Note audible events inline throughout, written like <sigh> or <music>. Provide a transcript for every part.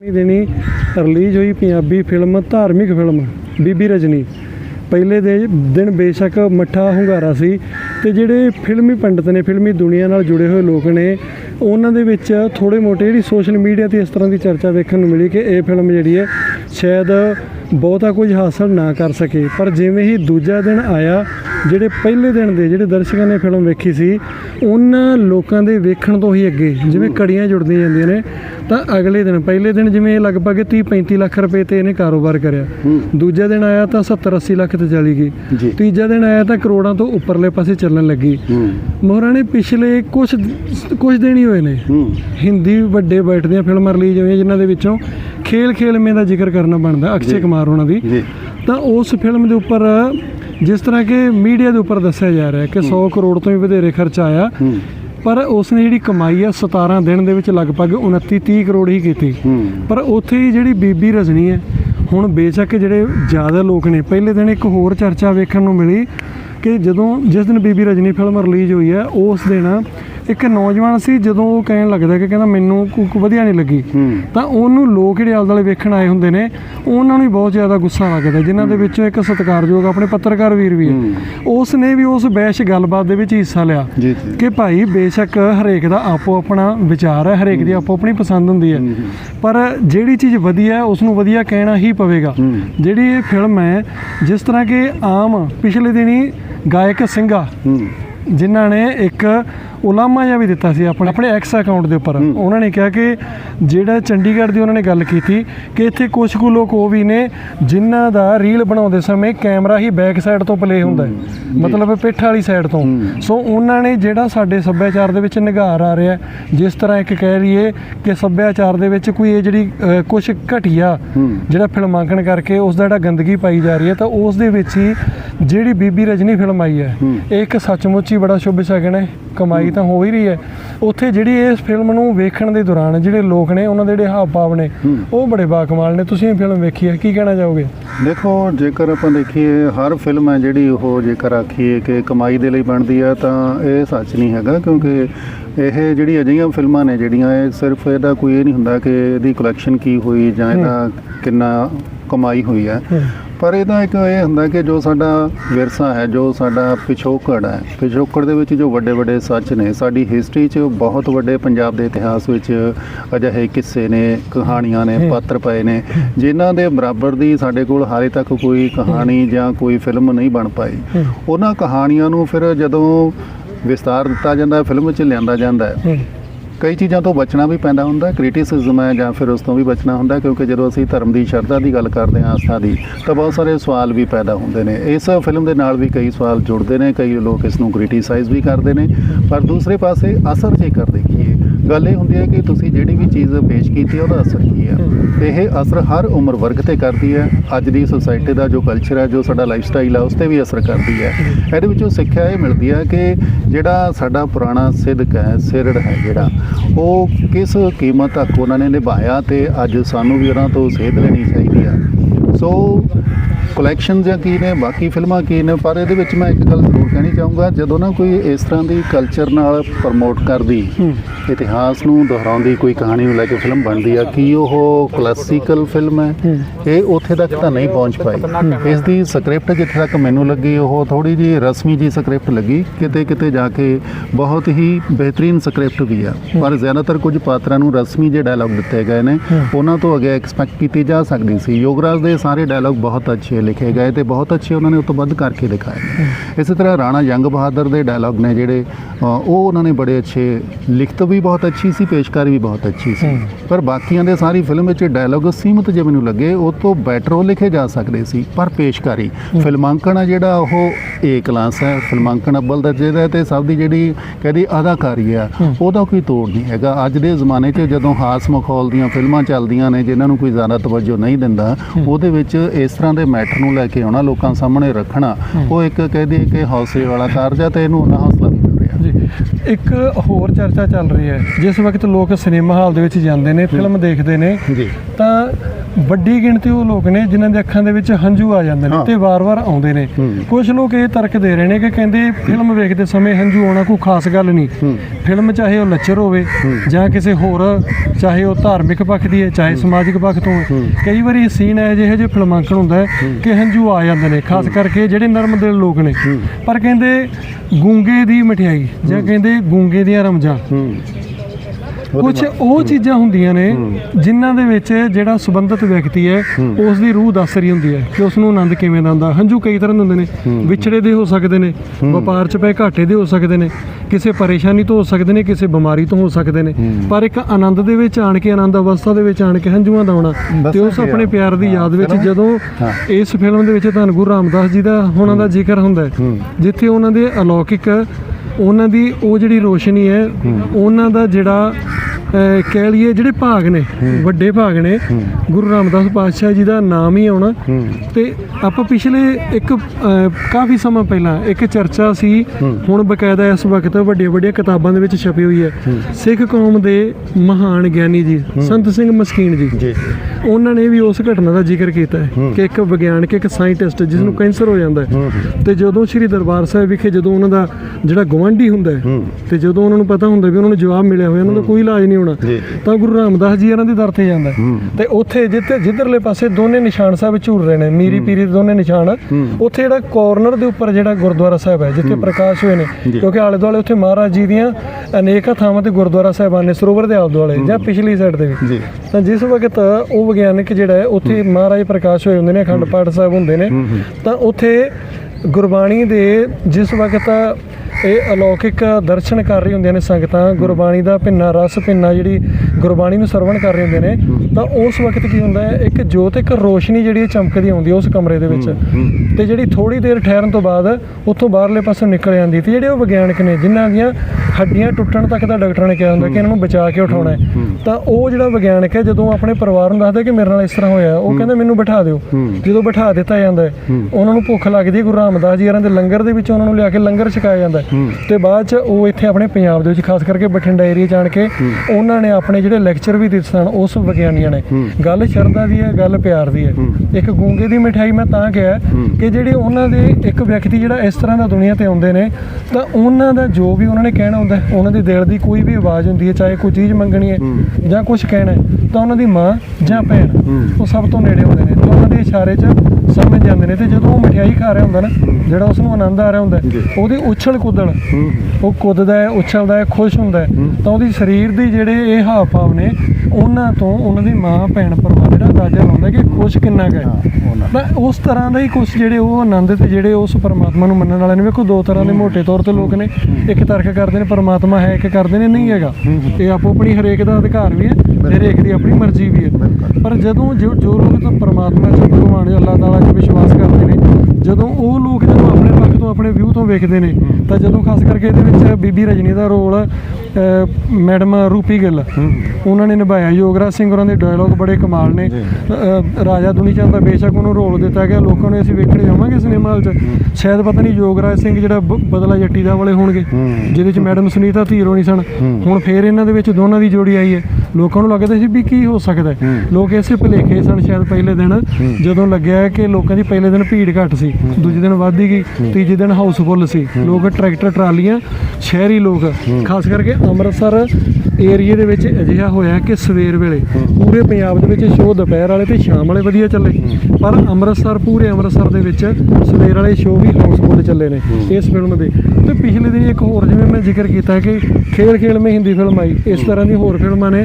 ਨਹੀਂ ਦੇਣੀ ਰਿਲੀਜ਼ ਹੋਈ ਪੰਜਾਬੀ ਫਿਲਮ, ਧਾਰਮਿਕ ਫਿਲਮ, ਬੀਬੀ ਰਜਨੀ। ਪਹਿਲੇ ਦੇ ਦਿਨ ਬੇਸ਼ੱਕ ਮੱਠਾ ਹੁੰਗਾਰਾ ਸੀ ਤੇ ਜਿਹੜੇ ਫਿਲਮੀ ਪੰਡਤ ਨੇ, ਫਿਲਮੀ ਦੁਨੀਆ ਨਾਲ ਜੁੜੇ ਹੋਏ ਲੋਕ ਨੇ, ਉਹਨਾਂ ਦੇ ਵਿੱਚ ਥੋੜੇ ਮੋਟੇ ਜਿਹੜੀ ਸੋਸ਼ਲ ਮੀਡੀਆ ਤੇ ਇਸ ਤਰ੍ਹਾਂ ਦੀ ਚਰਚਾ ਵੇਖਣ ਨੂੰ ਮਿਲੀ ਕਿ ਇਹ ਫਿਲਮ ਜਿਹੜੀ ਹੈ ਸ਼ਾਇਦ ਬਹੁਤਾ ਕੁਝ ਹਾਸਲ ਨਾ ਕਰ ਸਕੇ। ਪਰ ਜਿਵੇਂ ਹੀ ਦੂਜਾ ਦਿਨ ਆਇਆ ਜਿਹੜੇ ਪਹਿਲੇ ਦਿਨ ਦੇ ਜਿਹੜੇ ਦਰਸ਼ਕਾਂ ਨੇ ਫਿਲਮ ਵੇਖੀ ਸੀ ਉਹਨਾਂ ਲੋਕਾਂ ਦੇ ਵੇਖਣ ਤੋਂ ਹੀ ਅੱਗੇ ਜਿਵੇਂ ਕੜੀਆਂ ਜੁੜਦੀਆਂ ਜਾਂਦੀਆਂ ਨੇ ਤਾਂ ਅਗਲੇ ਦਿਨ ਪਹਿਲੇ ਦਿਨ ਜਿਵੇਂ ਲਗਭਗ 30 35 ਲੱਖ ਰੁਪਏ ਤੇ ਇਹਨੇ ਕਾਰੋਬਾਰ ਕਰਿਆ। ਦੂਜਾ ਦਿਨ ਆਇਆ ਤਾਂ 70 80 ਲੱਖ ਤੇ ਚਲੀ। ਗਈ। ਤੀਜਾ ਦਿਨ ਆਇਆ ਤਾਂ ਕਰੋੜਾਂ ਤੋਂ ਉੱਪਰਲੇ ਪਾਸੇ ਚੱਲਣ ਲੱਗੀ। ਮੋਹਰਾਂ ਨੇ ਪਿਛਲੇ ਕੁਝ ਕੁਝ ਦਿਨ ਹੀ ਹੋਏ ਨੇ। ਹਿੰਦੀ ਵੱਡੇ ਬੈਠ ਦੀਆਂ ਫਿਲਮਾਂ ਰਿਲੀਜ਼ ਹੋਈਆਂ ਜਿਨ੍ਹਾਂ ਦੇ ਵਿੱਚੋਂ ਖੇਲ ਖੇਲਮੇ ਦਾ ਜ਼ਿਕਰ ਕਰਨਾ ਬਣਦਾ ਅਕਸ਼ੇ ਕੁਮਾਰ ਉਹਨਾਂ ਦੀ। ਤਾਂ ਉਸ ਫਿਲਮ ਦੇ ਉੱਪਰ ਜਿਸ ਤਰ੍ਹਾਂ ਕਿ ਮੀਡੀਆ ਦੇ ਉੱਪਰ ਦੱਸਿਆ ਜਾ ਰਿਹਾ ਕਿ 100 ਕਰੋੜ ਤੋਂ ਵੀ ਵਧੇਰੇ ਖਰਚਾ ਆਇਆ। ਪਰ ਉਸਨੇ ਜਿਹੜੀ ਕਮਾਈ ਆ 17 ਦਿਨ ਦੇ ਵਿੱਚ ਲਗਭਗ 29 30 ਕਰੋੜ ਹੀ ਕੀਤੀ। ਪਰ ਉੱਥੇ ਹੀ ਜਿਹੜੀ ਬੀਬੀ ਰਜਨੀ ਹੈ ਹੁਣ ਬੇਸ਼ੱਕ ਜਿਹੜੇ ਜ਼ਿਆਦਾ ਲੋਕ ਨੇ ਪਹਿਲੇ ਦਿਨ ਇੱਕ ਹੋਰ ਚਰਚਾ ਵੇਖਣ ਨੂੰ ਮਿਲੀ ਕਿ ਜਦੋਂ ਜਿਸ ਦਿਨ ਬੀਬੀ ਰਜਨੀ ਫਿਲਮ ਰਿਲੀਜ਼ ਹੋਈ ਹੈ ਉਸ ਦਿਨ ਇੱਕ ਨੌਜਵਾਨ ਸੀ ਜਦੋਂ ਉਹ ਕਹਿਣ ਲੱਗਦਾ ਕਿ ਕਹਿੰਦਾ ਮੈਨੂੰ ਕੁ- ਕੁ ਵਧੀਆ ਨਹੀਂ ਲੱਗੀ। ਤਾਂ ਉਹਨੂੰ ਲੋਕ ਜਿਹੜੇ ਆਲੇ ਦੁਆਲੇ ਵੇਖਣ ਆਏ ਹੁੰਦੇ ਨੇ ਉਹਨਾਂ ਨੂੰ ਹੀ ਬਹੁਤ ਜ਼ਿਆਦਾ ਗੁੱਸਾ ਲੱਗਦਾ ਜਿਨ੍ਹਾਂ ਦੇ ਵਿੱਚੋਂ ਇੱਕ ਸਤਿਕਾਰਯੋਗ ਆਪਣੇ ਪੱਤਰਕਾਰ ਵੀਰ ਵੀ ਹੈ। ਉਸ ਨੇ ਵੀ ਉਸ ਬਹਿਸ ਗੱਲਬਾਤ ਦੇ ਵਿੱਚ ਹਿੱਸਾ ਲਿਆ ਕਿ ਭਾਈ ਬੇਸ਼ੱਕ ਹਰੇਕ ਦਾ ਆਪੋ ਆਪਣਾ ਵਿਚਾਰ ਹੈ ਹਰੇਕ ਦੀ ਆਪੋ ਆਪਣੀ ਪਸੰਦ ਹੁੰਦੀ ਹੈ। ਪਰ ਜਿਹੜੀ ਚੀਜ਼ ਵਧੀਆ ਹੈ ਉਸ ਨੂੰ ਵਧੀਆ ਕਹਿਣਾ ਹੀ ਪਵੇਗਾ। ਜਿਹੜੀ ਇਹ ਫਿਲਮ ਹੈ ਜਿਸ ਤਰ੍ਹਾਂ ਕਿ ਆਮ ਪਿਛਲੇ ਦਿਨੀ ਗਾਇਕ ਸਿੰਘਾ ਜਿਨ੍ਹਾਂ ਨੇ ਇੱਕ ਉਲਾਮਾ ਜਿਹਾ ਵੀ ਦਿੱਤਾ ਸੀ ਆਪਣੇ ਆਪਣੇ ਐਕਸ ਅਕਾਊਂਟ ਦੇ ਉੱਪਰ। ਉਹਨਾਂ ਨੇ ਕਿਹਾ ਕਿ ਜਿਹੜਾ ਚੰਡੀਗੜ੍ਹ ਦੀ ਉਹਨਾਂ ਨੇ ਗੱਲ ਕੀਤੀ ਕਿ ਇੱਥੇ ਕੁਝ ਕੁ ਲੋਕ ਉਹ ਵੀ ਨੇ ਜਿਨ੍ਹਾਂ ਦਾ ਰੀਲ ਬਣਾਉਂਦੇ ਸਮੇਂ ਕੈਮਰਾ ਹੀ ਬੈਕ ਸਾਈਡ ਤੋਂ ਪਲੇ ਹੁੰਦਾ ਹੈ। ਮਤਲਬ ਪਿੱਠ ਵਾਲੀ ਸਾਈਡ ਤੋਂ। ਸੋ ਉਹਨਾਂ ਨੇ ਜਿਹੜਾ ਸਾਡੇ ਸੱਭਿਆਚਾਰ ਦੇ ਵਿੱਚ ਨਿਗਾਰ ਆ ਰਿਹਾ ਜਿਸ ਤਰ੍ਹਾਂ ਇੱਕ ਕਹਿ ਲਈਏ ਕਿ ਸੱਭਿਆਚਾਰ ਦੇ ਵਿੱਚ ਕੋਈ ਇਹ ਜਿਹੜੀ ਕੁਝ ਘਟੀਆ ਜਿਹੜਾ ਫਿਲਮਾਂਕਣ ਕਰਕੇ ਉਸ ਦਾ ਜਿਹੜਾ ਗੰਦਗੀ ਪਾਈ ਜਾ ਰਹੀ ਹੈ ਤਾਂ ਉਸ ਦੇ ਵਿੱਚ ਹੀ ਜਿਹੜੀ ਬੀਬੀ ਰਜਨੀ ਫਿਲਮ ਆਈ ਹੈ ਹੂੰ। ਇਹ ਇੱਕ ਸੱਚਮੁੱਚ ਹੀ ਬੜਾ ਸ਼ੁਭ ਸ਼ਗਨ ਹੈ ਕਮਾਈ ਤਾਂ ਹੋ ਹੀ ਰਹੀ ਹੈ। ਉੱਥੇ ਜਿਹੜੀ ਇਸ ਫਿਲਮ ਨੂੰ ਵੇਖਣ ਦੇ ਦੌਰਾਨ ਜਿਹੜੇ ਲੋਕ ਨੇ ਉਹਨਾਂ ਦੇ ਜਿਹੜੇ ਹਾਵ ਭਾਵ ਨੇ। ਉਹ ਬੜੇ ਬਾਕਮਾਲ ਨੇ। ਤੁਸੀਂ ਇਹ ਫਿਲਮ ਵੇਖੀ ਹੈ ਕੀ ਕਹਿਣਾ ਚਾਹੋਗੇ? ਦੇਖੋ ਜੇਕਰ ਆਪਾਂ ਦੇਖੀਏ ਹਰ ਫਿਲਮ ਹੈ ਜਿਹੜੀ ਉਹ ਜੇਕਰ ਆਖੀਏ ਕਿ ਕਮਾਈ ਦੇ ਲਈ ਬਣਦੀ ਹੈ ਤਾਂ ਇਹ ਸੱਚ ਨਹੀਂ ਹੈਗਾ ਕਿਉਂਕਿ ਇਹ ਜਿਹੜੀ ਅਜਿਹੀਆਂ ਫਿਲਮਾਂ ਨੇ ਜਿਹੜੀਆਂ ਇਹ ਸਿਰਫ ਇਹਦਾ ਕੋਈ ਇਹ ਨਹੀਂ ਹੁੰਦਾ ਕਿ ਇਹਦੀ ਕਲੈਕਸ਼ਨ ਕੀ ਹੋਈ ਜਾਂ ਇਹਦਾ ਕਿੰਨਾ ਕਮਾਈ ਹੋਈ ਹੂੰ। ਪਰ ਇਹਦਾ ਇੱਕ ਇਹ ਹੁੰਦਾ ਕਿ ਜੋ ਸਾਡਾ ਵਿਰਸਾ ਹੈ ਜੋ ਸਾਡਾ ਪਿਛੋਕੜ ਹੈ ਪਿਛੋਕੜ ਦੇ ਵਿੱਚ ਜੋ ਵੱਡੇ ਵੱਡੇ ਸੱਚ ਨੇ ਸਾਡੀ ਹਿਸਟਰੀ 'ਚ ਬਹੁਤ ਵੱਡੇ ਪੰਜਾਬ ਦੇ ਇਤਿਹਾਸ ਵਿੱਚ ਅਜਿਹੇ ਕਿੱਸੇ ਨੇ ਕਹਾਣੀਆਂ ਨੇ। ਪਾਤਰ ਪਏ ਨੇ ਜਿਨ੍ਹਾਂ ਦੇ ਬਰਾਬਰ ਦੀ ਸਾਡੇ ਕੋਲ ਹਾਲੇ ਤੱਕ ਕੋਈ ਕਹਾਣੀ ਜਾਂ ਕੋਈ ਫਿਲਮ ਨਹੀਂ ਬਣ ਪਾਈ। ਉਹਨਾਂ ਕਹਾਣੀਆਂ ਨੂੰ ਫਿਰ ਜਦੋਂ ਵਿਸਤਾਰ ਦਿੱਤਾ ਜਾਂਦਾ ਫਿਲਮ 'ਚ ਲਿਆਂਦਾ ਜਾਂਦਾ ਕਈ ਚੀਜ਼ਾਂ ਤੋਂ ਬਚਣਾ ਵੀ ਪੈਂਦਾ ਹੁੰਦਾ ਕ੍ਰਿਟਿਸਿਜ਼ਮ ਹੈ ਜਾਂ ਫਿਰ ਉਸ ਤੋਂ ਵੀ ਬਚਣਾ ਹੁੰਦਾ, ਕਿਉਂਕਿ ਜਦੋਂ ਅਸੀਂ ਧਰਮ ਦੀ ਸ਼ਰਧਾ ਦੀ ਗੱਲ ਕਰਦੇ ਹਾਂ, ਆਸਥਾ ਦੀ, ਤਾਂ ਬਹੁਤ ਸਾਰੇ ਸਵਾਲ ਵੀ ਪੈਦਾ ਹੁੰਦੇ ਨੇ। ਇਸ ਫਿਲਮ ਦੇ ਨਾਲ ਵੀ ਕਈ ਸਵਾਲ ਜੁੜਦੇ ਨੇ, ਕਈ ਲੋਕ ਇਸ ਨੂੰ ਕ੍ਰਿਟਿਸਾਈਜ਼ ਵੀ ਕਰਦੇ ਨੇ, ਪਰ ਦੂਸਰੇ ਪਾਸੇ ਅਸਰ ਜੇਕਰ ਦੇਖੀਏ ਗੱਲ ਇਹ ਹੁੰਦੀ ਹੈ ਕਿ ਤੁਸੀਂ ਜਿਹੜੀ ਵੀ ਚੀਜ਼ ਪੇਸ਼ ਕੀਤੀ ਹੈ, ਉਹਦਾ ਅਸਰ ਕੀ ਹੈ? ਇਹ ਅਸਰ ਹਰ ਉਮਰ ਵਰਗ ਤੇ ਕਰਦੀ ਹੈ। ਅੱਜ ਦੀ ਸੋਸਾਇਟੀ ਦਾ ਜੋ ਕਲਚਰ ਹੈ, ਜੋ ਸਾਡਾ ਲਾਈਫ ਸਟਾਈਲ ਹੈ, ਉਸ ਤੇ ਵੀ ਅਸਰ ਕਰਦੀ ਹੈ। ਇਹਦੇ ਵਿੱਚੋਂ ਸਿੱਖਿਆ ਇਹ ਮਿਲਦੀ ਹੈ ਕਿ ਜਿਹੜਾ ਸਾਡਾ ਪੁਰਾਣਾ ਸਿੱਧਕ ਹੈ, ਸਿਰੜ ਹੈ ਜਿਹੜਾ, ਉਹ ਕਿਸ ਕੀਮਤ ਤੱਕ ਉਹਨਾਂ ਨੇ ਨਿਭਾਇਆ ਤੇ ਅੱਜ ਸਾਨੂੰ ਵੀ ਉਹਨਾਂ ਤੋਂ ਸੇਧ ਲੈਣੀ ਚਾਹੀਦੀ ਹੈ। ਸੋ ਕਲੈਕਸ਼ਨ ਜਾਂ ਕੀ ਨੇ, ਬਾਕੀ ਫਿਲਮਾਂ ਕੀ ਨੇ, ਪਰ ਇਹਦੇ ਵਿੱਚ ਮੈਂ ਇੱਕ ਗੱਲ ਜ਼ਰੂਰ ਕਹਿਣੀ ਚਾਹੂੰਗਾ ਜਦੋਂ ਨਾ ਕੋਈ ਇਸ ਤਰ੍ਹਾਂ ਦੀ ਕਲਚਰ ਨਾਲ ਪ੍ਰਮੋਟ ਕਰਦੀ। ਇਤਿਹਾਸ ਨੂੰ ਦੁਹਰਾਉਂਦੀ ਕੋਈ ਕਹਾਣੀ ਨੂੰ ਲੈ ਕੇ ਫਿਲਮ ਬਣਦੀ ਆ ਕੀ ਉਹ ਕਲਾਸੀਕਲ ਫਿਲਮ ਹੈ। ਇਹ ਉੱਥੇ ਤੱਕ ਤਾਂ ਨਹੀਂ ਪਹੁੰਚ ਪਾਈ। ਇਸ ਦੀ ਸਕ੍ਰਿਪਟ ਜਿੱਥੇ ਤੱਕ ਮੈਨੂੰ ਲੱਗੀ ਉਹ ਥੋੜੀ ਜੀ ਰਸਮੀ ਜੀ ਸਕ੍ਰਿਪਟ ਲੱਗੀ ਕਿਤੇ ਕਿਤੇ ਜਾ ਕੇ ਬਹੁਤ ਹੀ ਬਿਹਤਰੀਨ ਸਕ੍ਰਿਪਟ ਵੀ ਆ। ਪਰ ਜ਼ਿਆਦਾਤਰ ਕੁਝ ਪਾਤਰਾਂ ਨੂੰ ਰਸਮੀ ਜੇ ਡਾਇਲੌਗ ਦਿੱਤੇ ਗਏ ਨੇ ਉਹਨਾਂ ਤੋਂ ਅੱਗੇ ਐਕਸਪੈਕਟ ਕੀਤੀ ਜਾ ਸਕਦੀ ਸੀ। ਯੋਗਰਾਜ ਦੇ ਸਾਰੇ ਡਾਇਲੌਗ ਬਹੁਤ ਅੱਛੇ ਲਿਖੇ ਗਏ ਤੇ ਬਹੁਤ ਅੱਛੇ ਉਹਨਾਂ ਨੇ ਉਤਬੱਧ ਕਰਕੇ ਦਿਖਾਏ ਇਸੇ ਤਰ੍ਹਾਂ ਰਾਣਾ ਜੰਗ ਬਹਾਦਰ ਦੇ ਡਾਇਲੌਗ ਨੇ ਜਿਹੜੇ ਉਹ ਉਹਨਾਂ ਨੇ ਬੜੇ ਅੱਛੇ ਲਿਖਤ ਵੀ ਬਹੁਤ ਅੱਛੀ ਸੀ ਪੇਸ਼ਕਾਰੀ ਵੀ ਬਹੁਤ ਅੱਛੀ ਸੀ। ਪਰ ਬਾਕੀਆਂ ਦੇ ਸਾਰੀ ਫਿਲਮ ਵਿੱਚ ਡਾਇਲੌਗ ਸੀਮਤ ਜਿਹਾ ਮੈਨੂੰ ਲੱਗੇ ਉਹ ਤੋਂ ਬੈਟਰ ਉਹ ਲਿਖੇ ਜਾ ਸਕਦੇ ਸੀ ਪਰ ਪੇਸ਼ਕਾਰੀ। ਫਿਲਮਾਂਕਣ ਜਿਹੜਾ ਉਹ ਏ ਕਲਾਸ ਹੈ ਫਿਲਮਾਂਕਣ ਅੱਵਲ ਦਰਜੇ ਦਾ ਤੇ ਸਭ ਦੀ ਜਿਹੜੀ ਕਹਿੰਦੀ ਅਦਾਕਾਰੀ ਆ ਉਹਦਾ ਕੋਈ ਤੋੜ ਨਹੀਂ ਹੈਗਾ। ਅੱਜ ਦੇ ਜ਼ਮਾਨੇ 'ਚ ਜਦੋਂ ਹਾਸ ਮਖੌਲ ਦੀਆਂ ਫਿਲਮਾਂ ਚੱਲਦੀਆਂ ਨੇ ਜਿਨ੍ਹਾਂ ਨੂੰ ਕੋਈ ਜ਼ਿਆਦਾ ਤਵੱਜੋ ਨਹੀਂ ਦਿੰਦਾ ਉਹਦੇ ਵਿੱਚ ਇਸ ਤਰ੍ਹਾਂ ਦੇ ਮੈਟਰ ਨੂੰ ਲੈ ਕੇ ਆਉਣਾ ਲੋਕਾਂ ਸਾਹਮਣੇ ਰੱਖਣਾ ਉਹ ਇੱਕ ਕਹਦੇ ਕਿ ਹੌਸਲੇ ਵਾਲਾ ਕਾਰਜ ਹੈ ਤੇ ਇਹਨੂੰ ਉਹਨਾਂ ਹੌਸਲਾ ਵੀ ਮਿਲ ਰਿਹਾ। ਜੀ ਇੱਕ ਹੋਰ ਚਰਚਾ ਚੱਲ ਰਹੀ ਹੈ। ਜਿਸ ਵਕਤ ਲੋਕ ਸਿਨੇਮਾ ਹਾਲ ਦੇ ਵਿੱਚ ਜਾਂਦੇ ਨੇ ਫਿਲਮ ਦੇਖਦੇ ਨੇ ਜੀ। ਤਾਂ ਵੱਡੀ ਗਿਣਤੀ ਉਹ ਲੋਕ ਨੇ ਜਿਨ੍ਹਾਂ ਦੇ ਅੱਖਾਂ ਦੇ ਵਿੱਚ ਹੰਝੂ ਆ ਜਾਂਦੇ ਨੇ। ਤੇ ਵਾਰ-ਵਾਰ ਆਉਂਦੇ ਨੇ। ਕੁਝ ਲੋਕ ਇਹ ਤਰਕ ਦੇ ਰਹੇ ਨੇ ਕਿ ਕਹਿੰਦੇ ਫਿਲਮ ਵੇਖਦੇ ਸਮੇਂ ਹੰਝੂ ਆਉਣਾ ਕੋਈ ਖਾਸ ਗੱਲ ਨਹੀਂ। ਫਿਲਮ ਚਾਹੇ ਉਹ ਲੱਚਰ ਹੋਵੇ ਜਾਂ ਕਿਸੇ ਹੋਰ ਚਾਹੇ ਉਹ ਧਾਰਮਿਕ ਪੱਖ ਦੀ ਹੈ ਚਾਹੇ ਸਮਾਜਿਕ ਪੱਖ ਤੋਂ ਹੈ। ਕਈ ਵਾਰੀ ਸੀਨ ਹੈ ਜਿਹੇ ਜਿਹੇ ਫਿਲਮਾਂਕਣ ਹੁੰਦਾ ਕਿ ਹੰਝੂ ਆ ਜਾਂਦੇ ਨੇ ਖਾਸ ਕਰਕੇ ਜਿਹੜੇ ਨਰਮ ਦਿਲ ਲੋਕ ਨੇ। ਪਰ ਕਹਿੰਦੇ ਗੂੰਗੇ ਦੀ ਮਠਿਆਈ ਜਾਂ ਕਹਿੰਦੇ ਗੂੰਗੇ ਦੀਆਂ ਰਮਜਾਂ। ਕੁਝ ਉਹ ਚੀਜ਼ਾਂ ਹੁੰਦੀਆਂ ਨੇ ਜਿਨ੍ਹਾਂ ਦੇ ਵਿੱਚ ਜਿਹੜਾ ਸੰਬੰਧਿਤ ਵਿਅਕਤੀ ਹੈ ਉਸ ਦੀ ਰੂਹ ਦੱਸ ਰਹੀ ਹੁੰਦੀ ਹੈ ਕਿ ਉਸ ਨੂੰ ਆਨੰਦ ਕਿਵੇਂ ਦਾ ਹੁੰਦਾ ਹੰਝੂ ਕਈ ਤਰ੍ਹਾਂ ਦੇ ਹੁੰਦੇ ਨੇ। ਵਿਛੜੇ ਦੇ ਹੋ ਸਕਦੇ ਨੇ ਵਪਾਰ 'ਚ ਪਏ ਘਾਟੇ ਦੇ ਹੋ ਸਕਦੇ ਨੇ ਕਿਸੇ ਪਰੇਸ਼ਾਨੀ ਤੋਂ ਹੋ ਸਕਦੇ ਨੇ ਕਿਸੇ ਬਿਮਾਰੀ ਤੋਂ ਹੋ ਸਕਦੇ ਨੇ। ਪਰ ਇੱਕ ਆਨੰਦ ਦੇ ਵਿੱਚ ਆਣ ਕੇ ਆਨੰਦ ਅਵਸਥਾ ਦੇ ਵਿੱਚ ਆਣ ਕੇ ਹੰਝੂਆਂ ਦਾ ਆਉਣਾ ਤੇ ਉਸ ਆਪਣੇ। ਪਿਆਰ ਦੀ ਯਾਦ ਵਿੱਚ ਜਦੋਂ। ਇਸ ਫਿਲਮ ਦੇ ਵਿੱਚ ਧੰਨ ਗੁਰੂ ਰਾਮਦਾਸ ਜੀ ਦਾ ਉਹਨਾਂ ਦਾ ਜ਼ਿਕਰ ਹੁੰਦਾ ਜਿੱਥੇ ਉਹਨਾਂ ਦੇ ਅਲੌਕਿਕ ਉਹਨਾਂ ਦੀ ਉਹ ਜਿਹੜੀ ਰੋਸ਼ਨੀ ਹੈ ਉਹਨਾਂ ਦਾ ਜਿਹੜਾ ਕਹਿ ਲਈਏ ਜਿਹੜੇ ਭਾਗ ਨੇ ਵੱਡੇ ਭਾਗ ਨੇ ਗੁਰੂ ਰਾਮਦਾਸ ਪਾਤਸ਼ਾਹ ਜੀ ਦਾ ਨਾਮ ਹੀ ਆਉਣਾ। ਤੇ ਆਪਾਂ ਪਿਛਲੇ ਇੱਕ ਕਾਫੀ ਸਮਾਂ ਪਹਿਲਾਂ ਇੱਕ ਚਰਚਾ ਸੀ ਹੁਣ ਬਕਾਇਦਾ ਇਸ ਵਕਤ ਵੱਡੀਆਂ ਵੱਡੀਆਂ ਕਿਤਾਬਾਂ ਦੇ ਵਿੱਚ ਛਪੀ ਹੋਈ ਹੈ। ਸਿੱਖ ਕੌਮ ਦੇ ਮਹਾਨ ਗਿਆਨੀ ਜੀ ਸੰਤ ਸਿੰਘ ਮਸਕੀਨ ਜੀ। ਜੀ। ਉਹਨਾਂ ਨੇ ਵੀ ਉਸ ਘਟਨਾ ਦਾ ਜ਼ਿਕਰ ਕੀਤਾ ਹੈ ਕਿ ਇੱਕ ਵਿਗਿਆਨਕ ਇੱਕ ਸਾਇੰਟਿਸਟ ਜਿਸ ਨੂੰ ਕੈਂਸਰ ਹੋ ਜਾਂਦਾ ਹੈ। ਤੇ ਜਦੋਂ ਸ੍ਰੀ ਦਰਬਾਰ ਸਾਹਿਬ ਵਿਖੇ ਜਦੋਂ ਉਹਨਾਂ ਦਾ ਜਿਹੜਾ ਗਵਾਂਢੀ ਹੁੰਦਾ ਹੈ ਤੇ ਜਦੋਂ ਉਹਨਾਂ ਨੂੰ ਪਤਾ ਹੁੰਦਾ ਵੀ ਉਹਨਾਂ ਨੂੰ ਜਵਾਬ ਮਿਲਿਆ ਹੋਇਆ ਉਹਨਾਂ ਦਾ ਕੋਈ ਇਲਾਜ ਨਹੀਂ ਹੋਣਾ। ਤਾਂ ਗੁਰੂ ਰਾਮਦਾਸ ਜੀ ਇਹਨਾਂ ਦੇ ਦਰ ਤੇ ਜਾਂਦਾ। ਤੇ ਉੱਥੇ ਜਿੱਥੇ ਜਿੱਧਰਲੇ ਪਾਸੇ ਦੋਨੇ ਨਿਸ਼ਾਨ ਸਾਹਿਬ ਝੂਰ ਰਹੇ ਨੇ ਮੀਰੀ ਪੀਰੀ ਦੋਨੇ ਨਿਸ਼ਾਨ। ਉੱਥੇ ਜਿਹੜਾ ਕਾਰਨਰ ਦੇ ਉੱਪਰ ਜਿਹੜਾ ਗੁਰਦੁਆਰਾ ਸਾਹਿਬ ਹੈ ਜਿੱਥੇ ਪ੍ਰਕਾਸ਼ ਹੋਏ ਨੇ ਕਿਉਂਕਿ ਆਲੇ ਦੁਆਲੇ ਉੱਥੇ ਮਹਾਰਾਜ ਜੀ ਦੀਆਂ ਅਨੇਕਾਂ ਥਾਵਾਂ ਤੇ ਗੁਰਦੁਆਰਾ ਸਾਹਿਬਾਨ ਨੇ ਸਰੋਵਰ ਦੇ ਆਲੇ ਦੁਆਲੇ ਜਾਂ ਪਿਛਲੀ ਸਾਈਡ ਦੇ ਵੀ ਤਾਂ ਜਿਸ ਵਕਤ ਉਹ ਵਿਗਿਆਨਕ ਜਿਹੜਾ ਹੈ ਉੱਥੇ ਮਹਾਰਾਜ ਪ੍ਰਕਾਸ਼ ਹੋਏ ਹੁੰਦੇ ਨੇ ਅਖੰਡ ਪਾਠ ਸਾਹਿਬ ਹੁੰਦੇ ਨੇ ਤਾਂ ਉੱਥੇ ਗੁਰਬਾਣੀ ਦੇ ਜਿਸ ਵਕਤ ਇਹ ਅਲੌਕਿਕ ਦਰਸ਼ਨ ਕਰ ਰਹੀ ਹੁੰਦੀਆਂ ਨੇ ਸੰਗਤਾਂ ਗੁਰਬਾਣੀ ਦਾ ਭਿੰਨਾ ਰਸ ਭਿੰਨਾ ਜਿਹੜੀ ਗੁਰਬਾਣੀ ਨੂੰ ਸਰਵਣ ਕਰ ਰਹੇ ਹੁੰਦੇ ਨੇ। ਤਾਂ ਉਸ ਵਕਤ ਕੀ ਹੁੰਦਾ ਹੈ ਇੱਕ ਜੋਤ ਇੱਕ ਰੋਸ਼ਨੀ ਜਿਹੜੀ ਚਮਕਦੀ ਆਉਂਦੀ ਉਸ ਕਮਰੇ ਦੇ ਵਿੱਚ। ਤੇ ਜਿਹੜੀ ਥੋੜੀ ਦੇਰ ਠਹਿਰਨ ਤੋਂ ਬਾਅਦ ਉੱਥੋਂ ਬਾਹਰਲੇ ਪਾਸੋਂ ਨਿਕਲ ਜਾਂਦੀ ਤੇ ਜਿਹੜੇ ਉਹ ਵਿਗਿਆਨਕ ਨੇ ਜਿਨ੍ਹਾਂ ਦੀਆਂ ਹੱਡੀਆਂ ਟੁੱਟਣ ਤੱਕ ਦਾ ਡਾਕਟਰਾਂ ਨੇ ਕਿਹਾ ਹੁੰਦਾ ਕਿ ਇਹਨਾਂ ਨੂੰ ਬਚਾ ਕੇ ਉਠਾਉਣਾ ਹੈ। ਤਾਂ ਉਹ ਜਿਹੜਾ ਵਿਗਿਆਨਕ ਹੈ ਜਦੋਂ ਆਪਣੇ ਪਰਿਵਾਰ ਨੂੰ ਦੱਸਦਾ ਕਿ ਮੇਰੇ ਨਾਲ ਇਸ ਤਰ੍ਹਾਂ ਹੋਇਆ ਉਹ ਕਹਿੰਦਾ ਮੈਨੂੰ ਬਿਠਾ ਦਿਓ। ਜਦੋਂ ਬਿਠਾ ਦਿੱਤਾ ਜਾਂਦਾ ਹੈ ਉਹਨਾਂ ਨੂੰ ਭੁੱਖ ਲੱਗਦੀ ਗੁਰੂ ਰਾਮਦਾਸ ਜੀ ਯਾਰਾਂ ਦੇ ਲੰਗਰ ਦੇ ਵਿੱਚ ਉਹਨਾਂ ਨੂੰ ਲਿਆ ਕੇ ਲੰਗਰ ਛਕਾਇਆ ਜਾਂਦਾ ਹੈ ਤੇ ਬਾਅਦ ਚ ਉਹ ਇੱਥੇ ਆਪਣੇ ਪੰਜਾਬ ਦੇ ਵਿੱਚ ਖਾਸ ਕਰਕੇ ਬਠਿੰਡਾ ਏਰੀਆ ਚ ਕੇ ਉਹਨਾਂ ਨੇ ਆਪਣੇ ਜਿਹੜੇ ਲੈਕਚਰ ਵੀ ਦਿੱਤੇ ਸਨ, ਉਸ ਵਿਗਿਆਨੀਆਂ ਨੇ। ਗੱਲ ਸ਼ਰਧਾ ਦੀ ਹੈ, ਗੱਲ ਪਿਆਰ ਦੀ ਹੈ। ਇੱਕ ਗੂੰਗੇ ਦੀ ਮਠਿਆਈ ਮੈਂ ਤਾਂ ਕਿਹਾ ਕਿ ਜਿਹੜੇ ਉਹਨਾਂ ਦੇ ਇੱਕ ਵਿਅਕਤੀ ਜਿਹੜਾ ਇਸ ਤਰ੍ਹਾਂ ਦਾ ਦੁਨੀਆ ਤੇ ਆਉਂਦੇ ਨੇ, ਤਾਂ ਉਹਨਾਂ ਦਾ ਜੋ ਵੀ ਉਹਨਾਂ ਨੇ ਕਹਿਣਾ ਹੁੰਦਾ ਉਹਨਾਂ ਦੇ ਦਿਲ ਦੀ ਕੋਈ ਵੀ ਆਵਾਜ਼ ਹੁੰਦੀ ਹੈ, ਚਾਹੇ ਕੋਈ ਚੀਜ਼ ਮੰਗਣੀ ਹੈ ਜਾਂ ਕੁਝ ਕਹਿਣਾ ਹੈ, ਤਾਂ ਉਹਨਾਂ ਦੀ ਮਾਂ ਜਾਂ ਭੈਣ, ਉਹ ਸਭ ਤੋਂ ਨੇੜੇ ਹੁੰਦੇ ਨੇ। ਤੇ ਉਹਨਾਂ ਦੇ ਇਸ਼ਾਰੇ 'ਚ ਸਮਝ ਜਾਂਦੇ ਨੇ ਤੇ ਜਦੋਂ ਉਹ ਮਠਿਆਈ ਖਾ ਰਿਹਾ ਹੁੰਦਾ ਨਾ ਜਿਹੜਾ ਉਸ ਨੂੰ ਆਨੰਦ ਆ ਰਿਹਾ ਹੁੰਦਾ ਉਹਦੀ ਉਛਲ ਕੁੱਦਣ। ਉਹ ਕੁੱਦਦਾ ਹੈ ਉਛਲਦਾ ਹੈ ਖੁਸ਼ ਹੁੰਦਾ ਹੈ। ਤਾਂ ਉਹਦੀ ਸਰੀਰ ਦੀ ਜਿਹੜੇ ਇਹ ਹਾਵ ਭਾਵ ਨੇ ਉਹਨਾਂ ਤੋਂ ਉਹਨਾਂ ਦੀ ਮਾਂ ਭੈਣ ਪਰਿਵਾਰ ਜਿਹੜਾ ਅੰਦਾਜ਼ਾ ਲਾਉਂਦਾ ਕਿ ਕਿੰਨਾ ਕੁ ਹੈ? ਉਹਨਾਂ ਤਾਂ ਉਸ ਤਰ੍ਹਾਂ ਦਾ ਹੀ ਕੁਝ ਜਿਹੜੇ ਉਹ ਆਨੰਦ ਤੇ ਜਿਹੜੇ ਉਸ ਪਰਮਾਤਮਾ ਨੂੰ ਮੰਨਣ ਵਾਲੇ ਨੇ ਵੇਖੋ ਦੋ ਤਰ੍ਹਾਂ ਦੇ ਮੋٹے ਤੌਰ ਤੇ ਲੋਕ ਨੇ। ਇੱਕ ਤਰਕ ਕਰਦੇ ਨੇ ਪਰਮਾਤਮਾ ਹੈ ਇੱਕ ਕਰਦੇ ਨੇ ਨਹੀਂ ਹੈਗਾ। ਇਹ ਆਪੋ ਆਪਣੀ ਹਰੇਕ ਦਾ ਅਧਿਕਾਰ ਵੀ ਹੈ ਤੇ ਹਰੇਕ ਦੀ ਆਪਣੀ ਮਰਜ਼ੀ ਵੀ ਹੈ। ਪਰ ਜਦੋਂ ਜੋ ਜੋ ਲੋਕ ਤਾਂ ਪਰਮਾਤਮਾ ਚ ਭਗਵਾਨ ਅੱਲਾਹ ਤਾਲਾ 'ਚ ਵਿਸ਼ਵਾਸ ਕਰਦੇ ਨੇ ਜਦੋਂ ਉਹ ਲੋਕ ਜਦੋਂ ਆਪਣੇ ਪੱਖ ਤੋਂ ਆਪਣੇ ਵਿਊ ਤੋਂ ਵੇਖਦੇ ਨੇ ਤਾਂ ਜਦੋਂ ਖਾਸ ਕਰਕੇ ਇਹਦੇ ਵਿੱਚ ਬੀਬੀ ਰਜਨੀ ਦਾ ਰੋਲ ਮੈਡਮ ਰੂਪੀ ਗਿੱਲ। ਉਹਨਾਂ ਨੇ ਨਿਭਾਇਆ। ਯੋਗਰਾਜ ਸਿੰਘ ਹੋਰਾਂ ਦੇ ਡਾਇਲੌਗ ਬੜੇ ਕਮਾਲ ਨੇ। ਰਾਜਾ ਦੁਨੀ ਚੰਦ ਦਾ ਬੇਸ਼ੱਕ ਉਹਨੂੰ ਰੋਲ ਦਿੱਤਾ ਗਿਆ। ਲੋਕਾਂ ਨੂੰ ਅਸੀਂ ਵੇਖਣ ਜਾਵਾਂਗੇ ਸਿਨੇਮਾ ਹਾਲ 'ਚ। ਸ਼ਾਇਦ ਪਤਾ ਨਹੀਂ ਯੋਗਰਾਜ ਸਿੰਘ ਜਿਹੜਾ ਬਦਲਾ ਜੱਟੀ ਦਾ ਵਾਲੇ ਹੋਣਗੇ। ਜਿਹਦੇ ਵਿੱਚ ਮੈਡਮ ਸੁਨੀਤਾ ਧੀਰੋ ਨਹੀਂ ਸਨ। ਹੁਣ ਫੇਰ ਇਹਨਾਂ ਦੇ ਵਿੱਚ ਦੋਨਾਂ ਦੀ ਜੋੜੀ ਆਈ ਹੈ। ਲੋਕਾਂ ਨੂੰ ਲੱਗਦਾ ਸੀ ਵੀ ਕੀ ਹੋ ਸਕਦਾ ਹੈ। ਲੋਕ ਇਸੇ ਭੁਲੇਖੇ ਸਨ ਸ਼ਾਇਦ ਪਹਿਲੇ ਦਿਨ। ਜਦੋਂ ਲੱਗਿਆ ਕਿ ਲੋਕਾਂ ਦੀ ਪਹਿਲੇ ਦਿਨ ਭੀੜ ਘੱਟ ਸੀ। ਦੂਜੇ ਦਿਨ ਵੱਧਦੀ ਗਈ। ਤੀਜੇ ਦਿਨ ਹਾਊਸਫੁੱਲ ਸੀ। ਲੋਕ ਟਰੈਕਟਰ ਟਰਾਲੀਆਂ ਸ਼ਹਿਰੀ ਲੋਕ। ਖਾਸ ਕਰਕੇ ਅੰਮ੍ਰਿਤਸਰ ਏਰੀਏ ਦੇ ਵਿੱਚ ਅਜਿਹਾ ਹੋਇਆ ਕਿ ਸਵੇਰ ਵੇਲੇ ਪੂਰੇ ਪੰਜਾਬ ਦੇ ਵਿੱਚ ਸ਼ੋਅ ਦੁਪਹਿਰ ਵਾਲੇ ਤੇ ਸ਼ਾਮ ਵਾਲੇ ਵਧੀਆ ਚੱਲੇ। ਪਰ ਅੰਮ੍ਰਿਤਸਰ ਪੂਰੇ ਅੰਮ੍ਰਿਤਸਰ ਦੇ ਵਿੱਚ ਸਵੇਰ ਵਾਲੇ ਸ਼ੋਅ ਵੀ ਹਾਊਸਫੁੱਲ ਚੱਲੇ ਨੇ ਇਸ ਫਿਲਮ ਦੇ। ਤੇ ਪਿਛਲੇ ਦਿਨ ਇੱਕ ਹੋਰ ਜਿਵੇਂ ਮੈਂ ਜ਼ਿਕਰ ਕੀਤਾ ਕਿ ਖੇਲ ਖੇਲ ਮੇ ਹਿੰਦੀ ਫਿਲਮ ਆਈ। ਇਸ ਤਰ੍ਹਾਂ ਦੀ ਹੋਰ ਫਿਲਮਾਂ ਨੇ।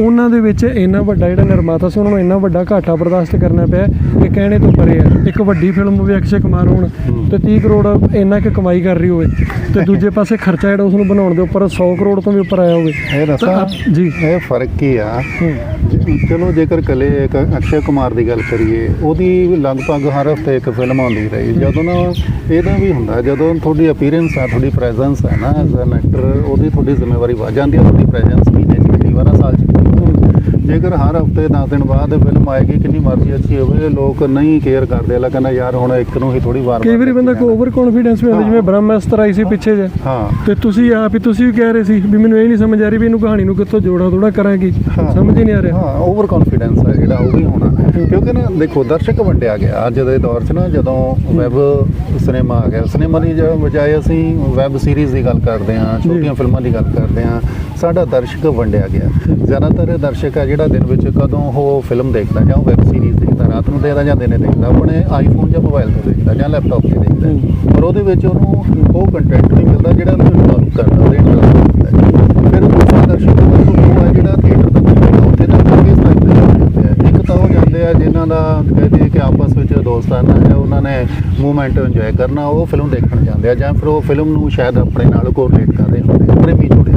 ਉਹਨਾਂ ਦੇ ਵਿੱਚ ਇੰਨਾ ਵੱਡਾ ਜਿਹੜਾ ਨਿਰਮਾਤਾ ਸੀ ਉਹਨਾਂ ਨੂੰ ਇੰਨਾ ਵੱਡਾ ਘਾਟਾ ਬਰਦਾਸ਼ਤ ਕਰਨਾ ਪਿਆ ਕਿ ਕਹਿਣੇ ਤੋਂ ਪਰੇ ਹੈ ਇੱਕ ਵੱਡੀ ਫਿਲਮ ਵੀ ਅਕਸ਼ੇ ਕੁਮਾਰ ਹੋਣ ਤੇ 30 ਕਰੋੜ ਇੰਨਾ ਕਿ ਕਮਾਈ ਕਰ ਰਹੀ ਹੋਵੇ। ਤੇ <laughs> ਦੂਜੇ ਪਾਸੇ ਖਰਚਾ ਜਿਹੜਾ ਉਸ ਨੂੰ ਬਣਾਉਣ ਦੇ ਉੱਪਰ 100 ਕਰੋੜ ਤੋਂ ਵੀ ਉੱਪਰ ਆਇਆ ਹੋਵੇ। ਇਹ ਦੱਸਾਂ ਜੀ। ਇਹ ਫ਼ਰਕ ਕੀ ਆ? ਚਲੋ ਜੇਕਰ ਕੱਲੇ ਅਕਸ਼ੇ ਕੁਮਾਰ ਦੀ ਗੱਲ ਕਰੀਏ ਉਹਦੀ ਲਗਭਗ ਹਰ ਹਫ਼ਤੇ ਇੱਕ ਫਿਲਮ ਆਉਂਦੀ ਰਹੀ। ਜਦੋਂ ਨਾ ਇਹਦਾ ਵੀ ਹੁੰਦਾ ਜਦੋਂ ਤੁਹਾਡੀ ਅਪੀਅਰੈਂਸ ਆ ਤੁਹਾਡੀ ਪ੍ਰੈਜ਼ੈਂਸ ਹੈ ਨਾ ਐਜ਼ ਐਨ ਐਕਟਰ ਉਹਦੀ ਤੁਹਾਡੀ ਜ਼ਿੰਮੇਵਾਰੀ ਵੱਧ ਜਾਂਦੀ ਹੈ ਤੁਹਾਡੀ ਪ੍ਰੈਜ਼ੈਂਸ 'ਚ ਕਈ ਵਾਰ ਸਾਲ 'ਚ। ਜੇਕਰ ਹਰ ਹਫ਼ਤੇ 10 ਦਿਨ ਬਾਅਦ ਫਿਲਮ ਆਏਗੀ ਕਿੰਨੀ ਮਰਜ਼ੀ ਅੱਛੀ ਹੋਵੇ ਲੋਕ ਨਹੀਂ ਕੇਅਰ ਕਰਦੇ। ਅਲਾ ਕਹਿੰਦਾ ਯਾਰ ਹੁਣ ਇੱਕ ਨੂੰ ਹੀ ਥੋੜੀ ਵਾਰ ਕਈ ਵਾਰੀ ਬੰਦਾ ਕੋ ਓਵਰ ਕੌਨਫੀਡੈਂਸ ਵੀ ਹੁੰਦਾ ਜਿਵੇਂ ਬ੍ਰਹਮਾਸਤਰ ਆਈ ਸੀ ਪਿੱਛੇ ਜੇ ਹਾਂ। ਤੇ ਤੁਸੀਂ ਆਪ ਹੀ ਤੁਸੀਂ ਵੀ ਕਹਿ ਰਹੇ ਸੀ ਵੀ ਮੈਨੂੰ ਇਹ ਨਹੀਂ ਸਮਝ ਆ ਰਹੀ ਵੀ ਇਹਨੂੰ ਕਹਾਣੀ ਨੂੰ ਕਿੱਥੋਂ ਜੋੜਾਂ ਥੋੜਾ ਕਰਾਂਗੀ। ਹਾਂ। ਸਮਝ ਹੀ ਨਹੀਂ ਆ ਰਿਹਾ। ਹਾਂ ਓਵਰ ਕੌਨਫੀਡੈਂਸ ਹੈ ਜਿਹੜਾ ਉਹ ਵੀ ਹੋਣਾ। ਕਿਉਂਕਿ ਨਾ ਦੇਖੋ ਦਰਸ਼ਕ ਵੰਡਿਆ ਗਿਆ। ਅੱਜ ਦੇ ਦੌਰ 'ਚ ਨਾ ਜਦੋਂ ਵੈਬ ਸਿਨੇਮਾ ਆ ਗਿਆ ਸਿਨੇਮਾ ਦੀ ਬਜਾਏ ਅਸੀਂ ਵੈਬ ਸੀਰੀਜ਼ ਦੀ ਗੱਲ ਕਰਦੇ ਹਾਂ ਛੋਟੀਆਂ ਫਿਲਮਾਂ ਦੀ ਗੱਲ ਕਰਦੇ ਹਾਂ ਸਾਡਾ ਦਰਸ਼ਕ ਵੰਡਿਆ ਗਿਆ। ਜ਼ਿਆਦਾਤਰ ਦਰਸ਼ਕ ਹੈ ਜਿਹੜਾ ਦਿਨ ਵਿੱਚ ਕਦੋਂ ਉਹ ਫਿਲਮ ਦੇਖਦਾ ਜਾਂ ਵੈਬ ਸੀਰੀਜ਼ ਦੇਖਦਾ ਰਾਤ ਨੂੰ ਦੇਖਦਾ ਜਾਂ ਦਿਨੇ ਦੇਖਦਾ ਆਪਣੇ ਆਈਫੋਨ ਜਾਂ ਮੋਬਾਈਲ ਤੋਂ ਦੇਖਦਾ ਜਾਂ ਲੈਪਟਾਪ ਤੇ ਦੇਖਦਾ। ਪਰ ਉਹਦੇ ਵਿੱਚ ਉਹਨੂੰ ਉਹ ਕੰਟੈਂਟ ਨਹੀਂ ਮਿਲਦਾ ਜਿਹੜਾ ਉਹਨੂੰ ਇਨਵੋਲਵ ਕਰਦਾ ਉਹਦੇ ਇੰਟਰਸਟ ਹੁੰਦਾ ਫਿਰ ਦੂਸਰਾ ਦਰਸ਼ਕ ਉਹ ਜਿਹੜਾ ਥੀਏਟਰ ਤੱਕ ਜਾਂਦਾ ਉੱਥੇ ਤੱਕ ਕਿਸ ਟਾਈਪ ਦੇ ਜਾਂਦੇ ਆ ਇੱਕ ਤਾਂ ਉਹ ਜਾਂਦੇ ਆ ਜਿਨ੍ਹਾਂ ਦਾ ਕਿ ਆਪਸ ਵਿੱਚ ਦੋਸਤਾਨਾ ਹੈ ਉਹਨਾਂ ਨੇ ਮੂਵਮੈਂਟ ਇੰਜੋਏ ਕਰਨਾ ਉਹ ਫਿਲਮ ਦੇਖਣ ਜਾਂਦੇ ਆ ਜਾਂ ਫਿਰ ਉਹ ਫਿਲਮ ਨੂੰ ਸ਼ਾਇਦ ਆਪਣੇ ਨਾਲ ਕੋਰਿਲੇਟ ਕਰਦੇ ਹੁੰਦੇ ਆ, ਪ੍ਰੇਮੀ ਜੁੜੇ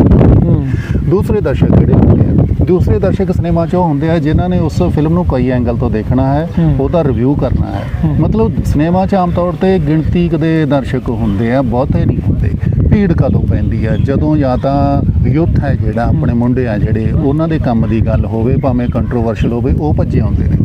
ਦੂਸਰੇ ਦਰਸ਼ਕ ਜਿਹੜੇ ਹੁੰਦੇ ਆ ਦੂਸਰੇ ਦਰਸ਼ਕ ਸਿਨੇਮਾ 'ਚ ਹੁੰਦੇ ਆ ਜਿਨ੍ਹਾਂ ਨੇ ਉਸ ਫਿਲਮ ਨੂੰ ਕਈ ਐਂਗਲ ਤੋਂ ਦੇਖਣਾ ਹੈ। ਉਹਦਾ ਰਿਵਿਊ ਕਰਨਾ ਹੈ। ਮਤਲਬ ਸਿਨੇਮਾ 'ਚ ਆਮ ਤੌਰ ਤੇ ਗਿਣਤੀ ਕਦੇ ਦਰਸ਼ਕ ਹੁੰਦੇ ਆ ਬਹੁਤੇ ਨਹੀਂ ਹੁੰਦੇ। ਭੀੜ ਕਦੋਂ ਪੈਂਦੀ ਆ? ਜਦੋਂ ਜਾਂ ਤਾਂ ਯੁੱਥ ਹੈ ਜਿਹੜਾ ਆਪਣੇ ਮੁੰਡੇ ਆ ਜਿਹੜੇ ਉਹਨਾਂ ਦੇ ਕੰਮ ਦੀ ਗੱਲ ਹੋਵੇ ਭਾਵੇਂ ਕੰਟਰੋਵਰਸ਼ਲ ਹੋਵੇ ਉਹ ਭੱਜੇ ਆਉਂਦੇ ਨੇ।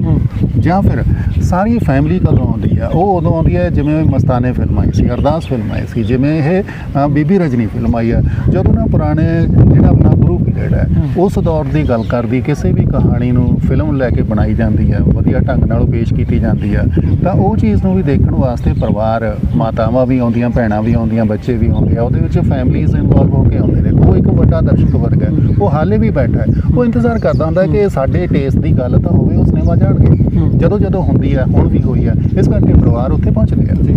ਜਾਂ ਫਿਰ ਸਾਰੀ ਫੈਮਿਲੀ ਕਦੋਂ ਆਉਂਦੀ ਆ ਉਹ ਉਦੋਂ ਆਉਂਦੀ ਹੈ ਜਿਵੇਂ ਮਸਤਾਨੇ ਫਿਲਮ ਆਈ ਸੀ ਅਰਦਾਸ ਫਿਲਮ ਆਈ ਸੀ ਜਿਵੇਂ ਇਹ ਬੀਬੀ ਰਜਨੀ ਫਿਲਮ ਆਈ ਆ ਜਦੋਂ ਨਾ ਪੁਰਾਣੇ ਜਿਹੜਾ ਆਪਣਾ ਗੁਰੂ ਪੀਰੀਅਡ ਹੈ। ਉਸ ਦੌਰ ਦੀ ਗੱਲ ਕਰਦੀ ਕਿਸੇ ਵੀ ਕਹਾਣੀ ਨੂੰ ਫਿਲਮ ਲੈ ਕੇ ਬਣਾਈ ਜਾਂਦੀ ਹੈ ਵਧੀਆ ਢੰਗ ਨਾਲ ਉਹ ਪੇਸ਼ ਕੀਤੀ ਜਾਂਦੀ ਆ ਤਾਂ ਉਹ ਚੀਜ਼ ਨੂੰ ਵੀ ਦੇਖਣ ਵਾਸਤੇ ਪਰਿਵਾਰ ਮਾਤਾਵਾਂ ਵੀ ਆਉਂਦੀਆਂ ਭੈਣਾਂ ਵੀ ਆਉਂਦੀਆਂ ਬੱਚੇ ਵੀ ਆਉਂਦੇ ਆ ਉਹਦੇ ਵਿੱਚ ਫੈਮਲੀਜ਼ ਇਨਵੋਲਵ ਹੋ ਕੇ ਆਉਂਦੇ ਨੇ ਉਹ ਇੱਕ ਵੱਡਾ ਦਰਸ਼ਕ ਵਰਗ ਹੈ ਉਹ ਹਾਲੇ ਵੀ ਬੈਠਾ ਹੈ ਉਹ ਇੰਤਜ਼ਾਰ ਕਰਦਾ ਹੁੰਦਾ ਕਿ ਸਾਡੇ ਟੇਸਟ ਦੀ ਗੱਲ ਤਾਂ ਹੋਵੇ ਉਹ ਸਿਨੇਮਾ ਜਾਣਗੇ ਹਮ। ਜਦੋਂ ਜਦੋਂ ਹੁੰਦੀ ਹੈ ਹੁਣ ਵੀ ਹੋਈ ਹੈ ਇਸ ਕਰਕੇ ਪਰਿਵਾਰ ਉੱਥੇ ਪਹੁੰਚਦੇ ਆ ਜੀ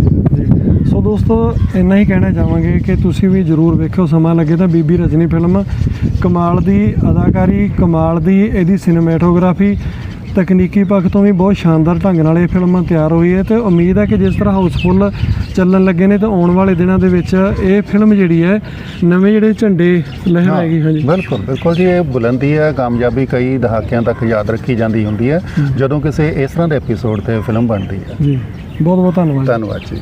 ਸੋ ਦੋਸਤੋ ਇੰਨਾ ਹੀ ਕਹਿਣਾ ਚਾਹਾਂਗੇ ਕਿ ਤੁਸੀਂ ਵੀ ਜਰੂਰ ਵੇਖੋ ਸਮਾਂ ਲੱਗੇ ਤਾਂ ਬੀਬੀ ਰਜਨੀ ਫਿਲਮ। ਕਮਾਲ ਦੀ ਅਦਾਕਾਰੀ ਕਮਾਲ ਦੀ ਇਹਦੀ ਸਿਨੇਮੈਟੋਗ੍ਰਾਫੀ ਤਕਨੀਕੀ ਪੱਖ ਤੋਂ ਵੀ ਬਹੁਤ ਸ਼ਾਨਦਾਰ ਢੰਗ ਨਾਲ ਇਹ ਫਿਲਮ ਤਿਆਰ ਹੋਈ ਹੈ ਤੇ ਉਮੀਦ ਹੈ ਕਿ ਜਿਸ ਤਰ੍ਹਾਂ ਹਾਊਸਫੁੱਲ ਚੱਲਣ ਲੱਗੇ ਨੇ ਤਾਂ ਆਉਣ ਵਾਲੇ ਦਿਨਾਂ ਦੇ ਵਿੱਚ ਇਹ ਫਿਲਮ ਜਿਹੜੀ ਹੈ ਨਵੇਂ ਜਿਹੜੇ ਝੰਡੇ ਲਹਿਰਾਏਗੀ ਹਾਂਜੀ। ਬਿਲਕੁਲ ਬਿਲਕੁਲ ਜੀ ਇਹ ਬੁਲੰਦੀ ਹੈ ਕਾਮਯਾਬੀ ਕਈ ਦਹਾਕਿਆਂ ਤੱਕ ਯਾਦ ਰੱਖੀ ਜਾਂਦੀ ਹੁੰਦੀ ਹੈ ਜਦੋਂ ਕਿਸੇ ਇਸ ਤਰ੍ਹਾਂ ਦੇ ਐਪੀਸੋਡ ਤੇ ਫਿਲਮ ਬਣਦੀ ਹੈ। ਜੀ ਬਹੁਤ ਬਹੁਤ ਧੰਨਵਾਦ ਧੰਨਵਾਦ ਜੀ।